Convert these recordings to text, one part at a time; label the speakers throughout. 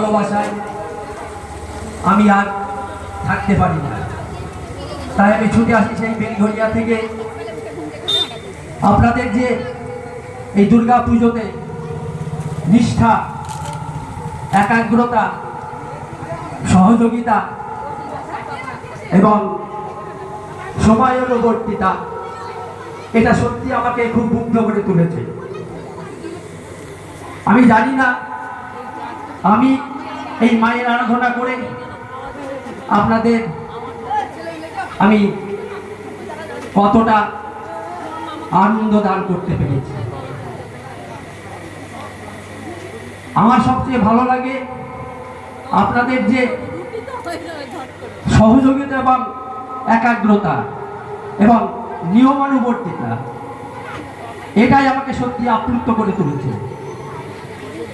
Speaker 1: ভালোবাসায় আমি আর থাকতে পারি না। তাই আমি ছুটে আসি সেই বেলঘরিয়া থেকে। আপনাদের যে এই দুর্গা পুজোতে নিষ্ঠা, একাগ্রতা, সহযোগিতা এবং সময়ানুবর্তিতা এটা সত্যি আমাকে খুব মুগ্ধ করে তুলেছে। আমি জানি না আমি এই মায়ের আরাধনা করে আপনাদের আমি কতটা আনন্দ দান করতে পেরেছি। আমার সবচেয়ে ভালো লাগে আপনাদের যে সহযোগিতা এবং একাগ্রতা এবং নিয়মানুবর্তিতা, এটাই আমাকে সত্যি আপ্লুত করে তুলেছে।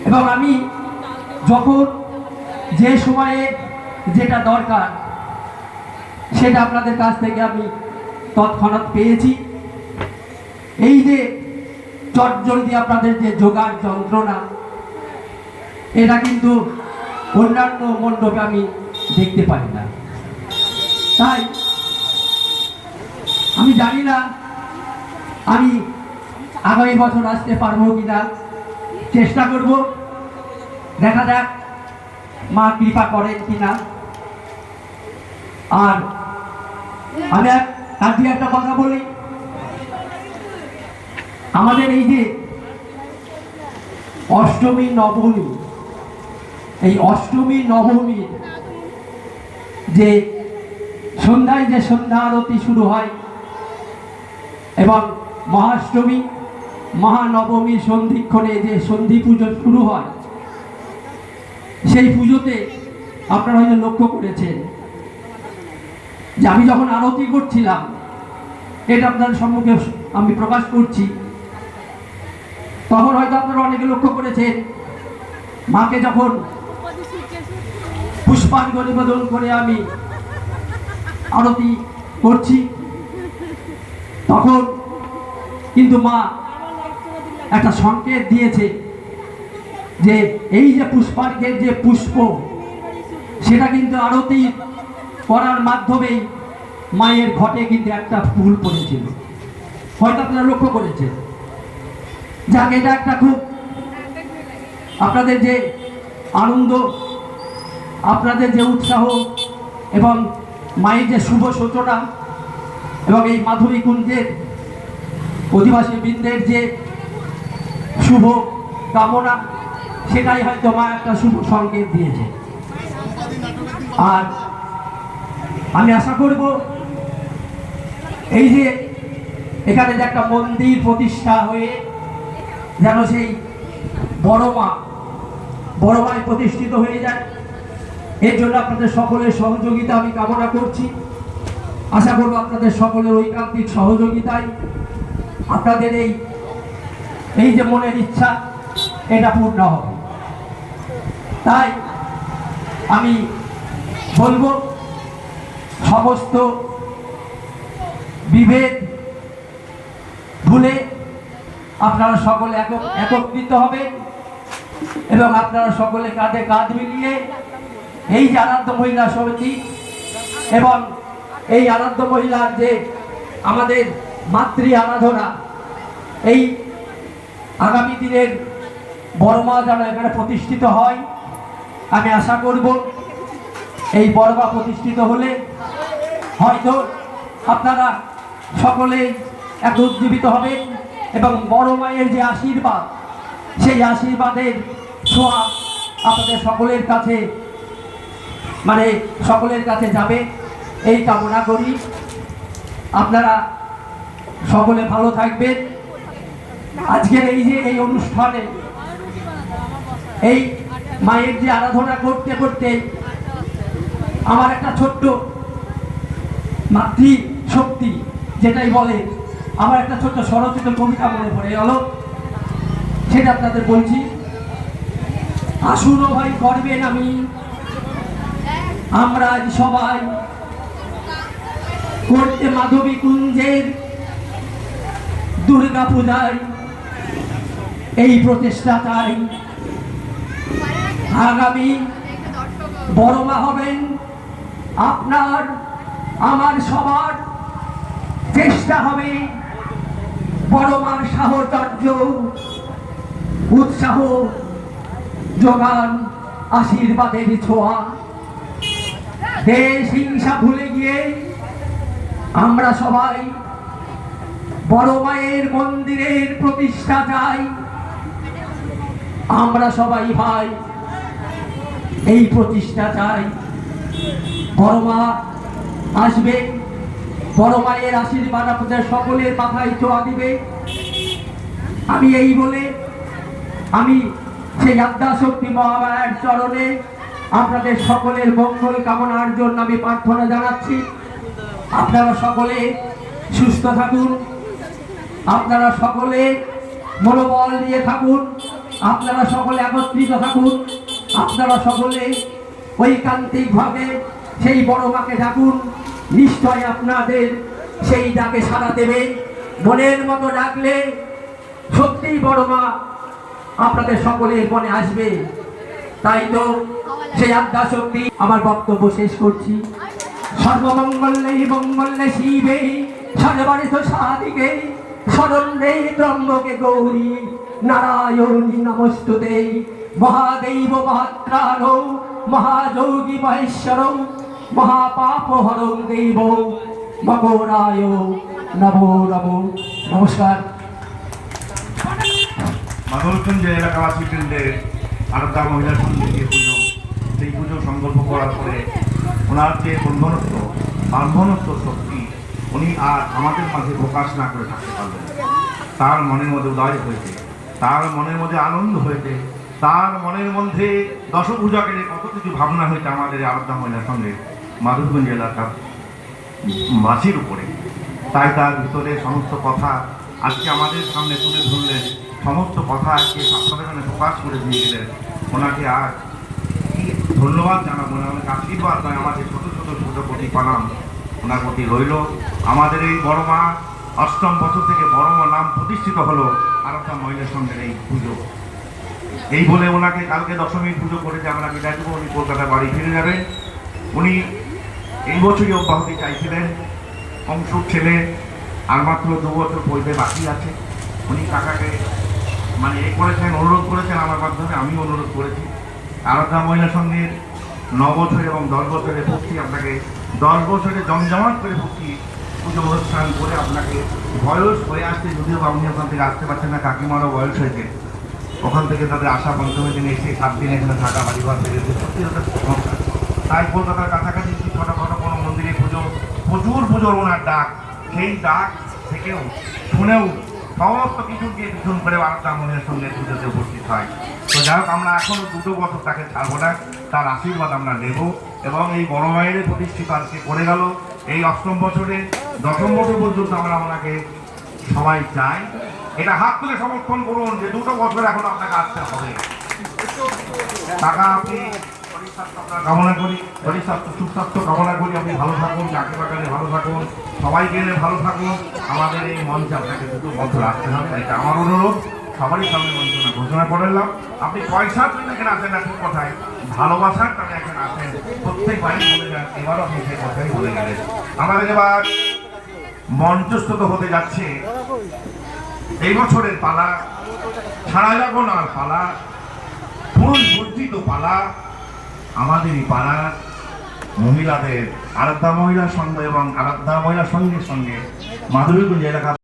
Speaker 1: এবং আমি যখন যে সময়ে যেটা দরকার, সেটা আপনাদের কাছ থেকে আমি তৎক্ষণাৎ পেয়েছি। এই যে চটজলদি আপনাদের যে যোগার যন্ত্রণা, এটা কিন্তু অন্যান্য মণ্ডপে আমি দেখতে পাই না। তাই আমি জানি না আমি আগামী বছর আসতে পারব কিনা, চেষ্টা করব। দেখা যাক মা কৃপা করেন কিনা। আর আমি আজকে একটা কথা বলি। আমাদের এই যে অষ্টমী, নবমী, এই অষ্টমী নবমীর যে সন্ধ্যায় যে সন্ধ্যা আরতি শুরু হয়, এবং মহাষ্টমী মহানবমীর সন্ধিক্ষণে যে সন্ধি পুজো শুরু হয় সেই পুজোতে আপনারা হয়তো লক্ষ্য করেছেন যে আমি যখন আরতি করছিলাম, এটা আপনাদের সম্মুখে আমি প্রকাশ করছি। তখন হয়তো আপনারা অনেকে লক্ষ্য করেছেন, মাকে যখন পুষ্পাঞ্জলি নিবেদন করে আমি আরতি করছি, তখন কিন্তু মা একটা সংকেত দিয়েছে যে এই যে পুষ্পার্ঘের যে পুষ্প, সেটা কিন্তু আরতি করার মাধ্যমেই মায়ের ঘটে কিন্তু একটা ফুল পড়েছিল। হয়তো আপনারা লক্ষ্য করেছেন। যাক, এটা একটা খুব আপনাদের যে আনন্দ, আপনাদের যে উৎসাহ এবং মায়ের যে শুভ সূচনা এবং এই মাধবী কুঞ্জের অধিবাসী বৃন্দের যে শুভ কামনা সেটাই হয়তো মা একটা শুভ সংকেত দিয়েছে। আর আমি আশা করব, এই যে এখানে যে একটা মন্দির প্রতিষ্ঠা হয়ে যেন সেই বড় মা, বড় মায় প্রতিষ্ঠিত হয়ে যায়, এর জন্য আপনাদের সকলের সহযোগিতা আমি কামনা করছি। আশা করব আপনাদের সকলের ঐকান্তিক সহযোগিতায় আপনাদের এই এই যে মনের ইচ্ছা, এটা পূর্ণ হবে। তাই আমি বলব, সমস্ত বিভেদ ভুলে আপনারা সকলে একক, একত্রিত হবে এবং আপনারা সকলে কাঁধে কাঁধ মিলিয়ে এই যে আরাধ্য মহিলা সমিতি এবং এই আরাধ্য মহিলার যে আমাদের মাতৃ আরাধনা, এই আগামী দিনের বড় মা যেন এখানে প্রতিষ্ঠিত হয়। আমি আশা করব এই বড় মা প্রতিষ্ঠিত হলে হয়তো আপনারা সকলে উজ্জীবিত হবেন এবং বড় মায়ের যে আশীর্বাদ, সেই আশীর্বাদের ছোঁয়া আপনাদের সকলের কাছে মানে সকলের কাছে যাবে। এই কামনা করি। আপনারা সকলে ভালো থাকবেন। আজকের এই যে এই অনুষ্ঠানে, এই মায়ের যে আরাধনা করতে করতে আমার একটা ছোট্ট মাতৃ শক্তি যেটাই বলে, আমার একটা ছোট্ট স্বরচিত কবিতা মনে পড়ে গেল। সেটা আপনাদের বলছি আসুন ভাই করবেন আমি আমরা আজ সবাই করতে মাধবী কুঞ্জের দুর্গা পূজায় এই প্রচেষ্টা চাই। আগামী বড় মা হবেন আপনার, আমার সবার চেষ্টা হবে বড় মার সাহচর্য, উৎসাহ যোগান, আশীর্বাদের ছোঁয়া। দেশ হিংসা ভুলে গিয়ে আমরা সবাই বড় মায়ের মন্দিরের প্রতিষ্ঠা চাই। আমরা সবাই ভাই এই প্রতিষ্ঠা চাই। বড় মা আসবে। বড় মায়ের আশীর্বাদ আপনাদের সকলের মাথায় চোয়া দিবে। আমি এই বলে আমি সেই আদ্যা শক্তি মহামায়ার চরণে আপনাদের সকলের মঙ্গল কামনার জন্য আমি প্রার্থনা জানাচ্ছি। আপনারা সকলে সুস্থ থাকুন। আপনারা সকলে মনোবল নিয়ে থাকুন। আপনারা সকলে একত্রিত থাকুন। আপনারা সকলে ঐকান্তিকভাবে সেই বড় মাকে ডাকুন। নিশ্চয় আপনাদের সেই ডাকে সাড়া দেবে। মনের মতো ডাকলে সত্যিই বড় মা আপনাদের সকলের মনে আসবে। তাই তো সেই আদ্যা শক্তি আমার বক্তব্য শেষ করছি। সর্বমঙ্গলে মঙ্গলে শিবে সর্বারিত সাদিকে শরণ্যে ব্রহ্মকে গৌরী, নারায়ণী নমস্তুতে। মহাদেব মহাত্রাণ মহাযোগী মহেশ্বর মহাপাপ হরং দেব, মকরায় নমো নমো। নমস্কার।
Speaker 2: মাদলকুঞ্জ এলাকাবাসী কেন্দ্রের আরব্দা মহিলা সঙ্গে পুজো, সেই পুজো সংকল্প করার পরে ওনার যে বন্ধনত্ব, বান্ধনত্ব শক্তি, উনি আর আমাদের মাঝে প্রকাশ না করে থাকতে পারবেন তার মনের মধ্যে উদয় হয়েছে, তার মনের মধ্যে আনন্দ হয়েছে তার মনের মধ্যে দশ পূজাকে নিয়ে কত কিছু ভাবনা হয়েছে আমাদের আরব্দা মহিলার সঙ্গে মাধবগঞ্জ এলাকার মাছির উপরে। তাই তার ভিতরে সমস্ত কথা আজকে আমাদের সামনে তুলে ধরলেন, সমস্ত কথা আজকে সামনে প্রকাশ করে দিয়ে গেলেন। ওনাকে আর ধন্যবাদ জানাব না অনেক আশীর্বাদ নয়, আমাদের ছোট ছোট ছোট প্রতি পালাম ওনার প্রতি রইল। আমাদের এই বড় মা অষ্টম বছর থেকে বড় মা নাম প্রতিষ্ঠিত হলো আরেকটা মহিলার সঙ্গে এই পুজো। এই বলে ওনাকে কালকে দশমী পুজো করে যে আমরা বিদায় দেবো। উনি কলকাতা বাড়ি ফিরে যাবেন উনি এই বছরই অব্যাহতি চাইছিলেন। অংশুর ছেলে, আর মাত্র দু বছর পড়তে বাকি আছে। উনি কাকাকে মানে এ করেছেন, অনুরোধ করেছেন আমার মাধ্যমে আমি অনুরোধ করেছি। আরাধনা মহিলা সঙ্গে ন বছর এবং দশ বছরের ভক্তি আপনাকে, দশ বছরে জমজমাট করে ভক্তি পুজো অনুষ্ঠান করে আপনাকে বয়স হয়ে আসতে যদিও আপনি ওখান থেকে আসতে পারছেন না, কাকিমারও বয়স হয়েছে। ওখান থেকে তাদের আশা পঞ্চমী দিনে এসে সাত দিন এখানে থাকা বাড়ি ঘর থেকে সত্যি ওটা সমস্যা। তাই কলকাতার কাছাকাছি ছোটো ছোটো কোনো মন্দিরে পুজো, প্রচুর পুজোর ওনার ডাক। সেই ডাক থেকেও, শুনেও সমস্ত কিছুকে পিছন করে আলাদা মনের সঙ্গে পুজোতে উপস্থিত হয়। তো যাই হোক, আমরা এখনও দুটো বছর তাকে ছাড়বো না, তার আশীর্বাদ আমরা নেব এবং এই বড় মায়ের প্রতিষ্ঠিত আজকে করে গেল। এই অষ্টম বছরে দশম বছর পর্যন্ত আমরা ওনাকে সবাই চাই এটা হাত তুলে সমর্থন করুন যে দুটো বছর এখন আপনাকে আসতে হবে। টাকা আপনি কামনা করি শরীর স্বাস্থ্য সুস্বাস্থ্য কামনা করি, আপনি ভালো থাকুন চাকরি বাগানে ভালো থাকুন, সবাইকে এনে ভালো থাকুন। আমাদের এই মঞ্চে আপনাকে দুটো বছর আসতে হবে, এটা আমার অনুরোধ। সবারই সামনে মঞ্চনা ঘোষণা করে এলাম আপনি পয়সার জন্য এখানে আসেন না, ঠিক কথায় ভালোবাসার টানে এখানে আসেন প্রত্যেক বাড়ি বলে যান, এবারও আপনি সেই কথাই বলে গেলেন। আমাদের এবার মঞ্চস্থত হতে যাচ্ছে। এই বছরের পালা ছাড়া যাব না পালা, পুরুষ বর্জিত পালা, আমাদেরই পালা। পাড়ার মহিলাদের আরাধ্যা মহিলার সঙ্গে এবং আরাধ্যা মহিলার সঙ্গে সঙ্গে মাধুরীগঞ্জ এলাকা